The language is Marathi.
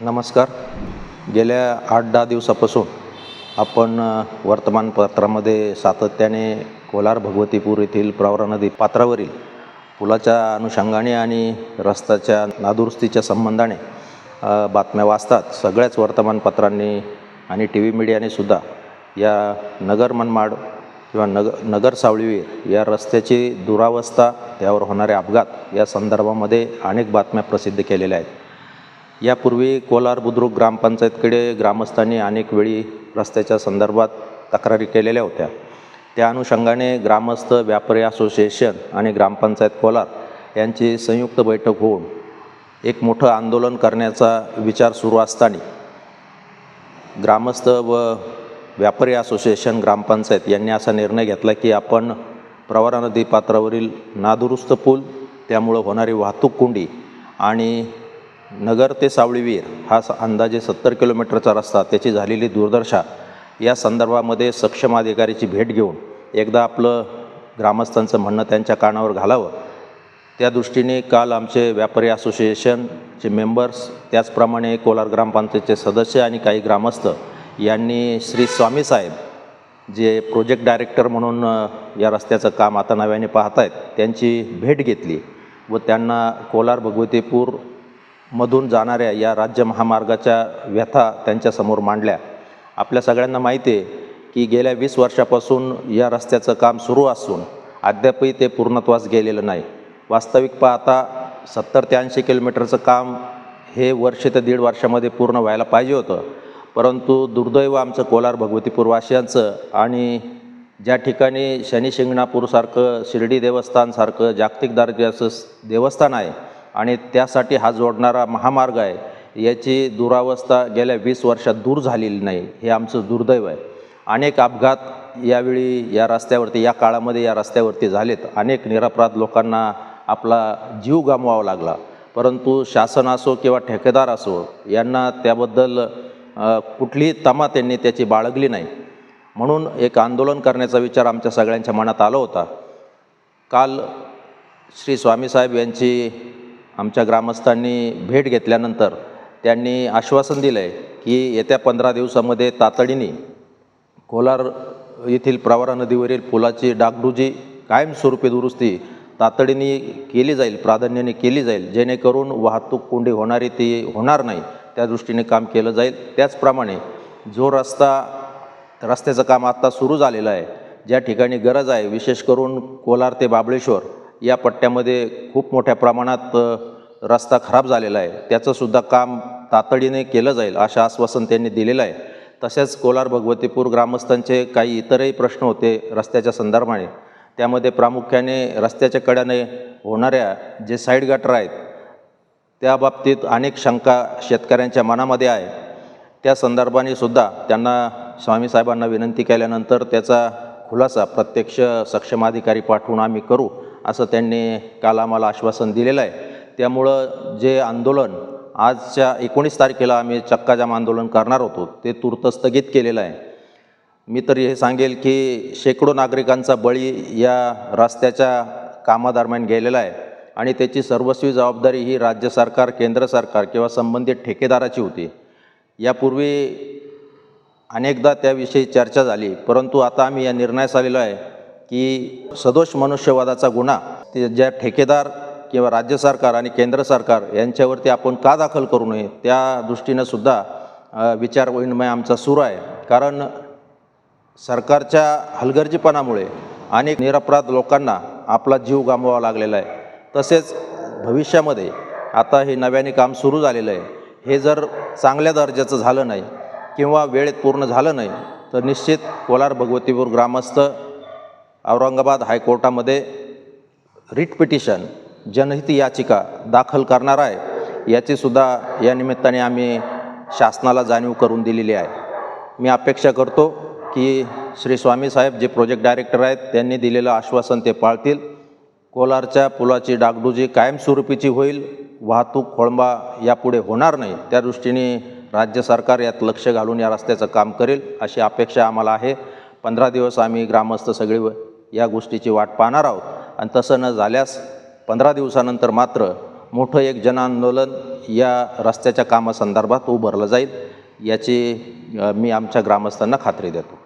नमस्कार. गेल्या आठ दहा दिवसापासून आपण वर्तमानपत्रामध्ये सातत्याने कोलार भगवतीपूर येथील प्रवरा नदी पात्रावरील पुलाच्या अनुषंगाने आणि रस्त्याच्या नादुरुस्तीच्या संबंधाने बातम्या वाचतात सगळ्याच वर्तमानपत्रांनी आणि टी व्ही मीडियाने सुद्धा या नगर मनमाड किंवा नग नगर सावळीवीर या रस्त्याची दुरावस्था त्यावर होणारे अपघात या संदर्भामध्ये अनेक बातम्या प्रसिद्ध केलेल्या आहेत. यापूर्वी कोलार बुद्रुक ग्रामपंचायतकडे ग्रामस्थांनी अनेक वेळी रस्त्याच्या संदर्भात तक्रारी केलेल्या होत्या. त्या अनुषंगाने ग्रामस्थ व्यापारी असोसिएशन आणि ग्रामपंचायत कोलार यांची संयुक्त बैठक होऊन एक मोठं आंदोलन करण्याचा विचार सुरू असताना ग्रामस्थ व व्यापारी असोसिएशन ग्रामपंचायत यांनी असा निर्णय घेतला की आपण प्रवरा नदी पात्रावरील नादुरुस्त पूल त्यामुळं होणारी वाहतूक कोंडी आणि नगर ते सावळीवीर हा स- अंदाजे सत्तर किलोमीटरचा रस्ता त्याची झालेली दुर्दशा या संदर्भामध्ये सक्षम अधिकारीची भेट घेऊन एकदा आपलं ग्रामस्थांचं म्हणणं त्यांच्या कानावर घालावं. त्या दृष्टीने काल आमचे व्यापारी असोसिएशनचे मेंबर्स त्याचप्रमाणे कोलार ग्रामपंचायतचे सदस्य आणि काही ग्रामस्थ यांनी श्री स्वामी साहेब जे प्रोजेक्ट डायरेक्टर म्हणून या रस्त्याचं काम आता नव्याने पाहत आहेत त्यांची भेट घेतली व त्यांना कोलार भगवतीपूर मधून जाणाऱ्या या राज्य महामार्गाच्या व्यथा त्यांच्यासमोर मांडल्या. आपल्या सगळ्यांना माहिती आहे की गेल्या वीस वर्षापासून या रस्त्याचं काम सुरू असून अद्यापही ते पूर्णत्वास गेलेलं नाही. वास्तविक पाहता सत्तर ते ऐंशी किलोमीटरचं काम हे वर्ष ते दीड वर्षामध्ये पूर्ण व्हायला पाहिजे होतं. परंतु दुर्दैव आमचं कोलार भगवतीपूरवासियांचं आणि ज्या ठिकाणी शनी शिंगणापूरसारखं शिर्डी देवस्थानसारखं जागतिक दर्जाचं देवस्थान आहे आणि त्यासाठी हा जोडणारा महामार्ग आहे. याची दुरावस्था गेल्या वीस वर्षात दूर झालेली नाही. हे आमचं दुर्दैव आहे. अनेक अपघात यावेळी या रस्त्यावरती या काळामध्ये या रस्त्यावरती झालेत. अनेक निरपराध लोकांना आपला जीव गमवावा लागला. परंतु शासन असो किंवा ठेकेदार असो यांना त्याबद्दल कुठलीही तमा त्यांनी त्याची बाळगली नाही. म्हणून एक आंदोलन करण्याचा विचार आमच्या सगळ्यांच्या मनात आला होता. काल श्री स्वामीसाहेब यांची आमच्या ग्रामस्थांनी भेट घेतल्यानंतर त्यांनी आश्वासन दिलं आहे की येत्या पंधरा दिवसामध्ये तातडीने कोलार येथील प्रवरा नदीवरील पुलाची डागडुजी कायमस्वरूपी दुरुस्ती तातडीने केली जाईल प्राधान्याने केली जाईल जेणेकरून वाहतूक कोंडी होणारी ती होणार नाही. त्या दृष्टीने काम केलं जाईल. त्याचप्रमाणे जो रस्ता रस्त्याचं काम आत्ता सुरू झालेलं आहे ज्या ठिकाणी गरज आहे विशेष करून कोलार ते बाबळेश्वर या पट्ट्यामध्ये खूप मोठ्या प्रमाणात रस्ता खराब झालेला आहे. त्याचंसुद्धा काम तातडीने केलं जाईल असं आश्वासन त्यांनी दिलेलं आहे. तसेच कोलार भगवतीपूर ग्रामस्थांचे काही इतरही प्रश्न होते रस्त्याच्या संदर्भाने. त्यामध्ये प्रामुख्याने रस्त्याच्या कड्याने होणाऱ्या जे साईड गटर आहेत त्या बाबतीत अनेक शंका शेतकऱ्यांच्या मनामध्ये आहे. त्या संदर्भाने सुद्धा त्यांना स्वामीसाहेबांना विनंती केल्यानंतर त्याचा खुलासा प्रत्यक्ष सक्षम अधिकारी पाठवून आम्ही करू. असं त्यांनी काल आम्हाला आश्वासन दिलेलं आहे. त्यामुळं जे आंदोलन आजच्या एकोणीस तारखेला आम्ही चक्काजाम आंदोलन करणार होतो ते तूर्त स्थगित केलेलं आहे. मी तर हे सांगेल की शेकडो नागरिकांचा बळी या रस्त्याच्या कामादरम्यान गेलेला आहे आणि त्याची सर्वस्वी जबाबदारी ही राज्य सरकार केंद्र सरकार किंवा संबंधित ठेकेदाराची होती. यापूर्वी अनेकदा त्याविषयी चर्चा झाली परंतु आता आम्ही या निर्णयास आलेलो आहे. की सदोष मनुष्यवादाचा गुन्हा ते ज्या ठेकेदार किंवा राज्य सरकार आणि केंद्र सरकार यांच्यावरती आपण का दाखल करू नये त्या दृष्टीनं सुद्धा विचार विनिमय आमचा सुरू आहे. कारण सरकारच्या हलगर्जीपणामुळे अनेक निरपराध लोकांना आपला जीव गमवावा लागलेला आहे. तसेच भविष्यामध्ये आता हे नव्याने काम सुरू झालेलं आहे. हे जर चांगल्या दर्जाचं झालं नाही किंवा वेळेत पूर्ण झालं नाही तर निश्चित कोलार भगवतीपूर ग्रामस्थ औरंगाबाद हायकोर्टामध्ये रिट पिटिशन जनहित याचिका दाखल करणार आहे. याचीसुद्धा या निमित्ताने आम्ही शासनाला जाणीव करून दिलेली आहे. मी अपेक्षा करतो की श्री स्वामी साहेब जे प्रोजेक्ट डायरेक्टर आहेत त्यांनी दिलेलं आश्वासन ते पाळतील. कोलारच्या पुलाची डागडुजी कायमस्वरूपीची होईल. वाहतूक खोळंबा यापुढे होणार नाही. त्या दृष्टीने राज्य सरकार यात लक्ष घालून या रस्त्याचं काम करेल अशी अपेक्षा आम्हाला आहे. पंधरा दिवस आम्ही ग्रामस्थ सगळे व- या गोष्टीची वाट पाहणार आहोत. आणि तसं न झाल्यास पंधरा दिवसानंतर मात्र मोठं एक जनआंदोलन या रस्त्याच्या कामासंदर्भात उभारलं जाईल याची मी आमच्या ग्रामस्थांना खात्री देतो.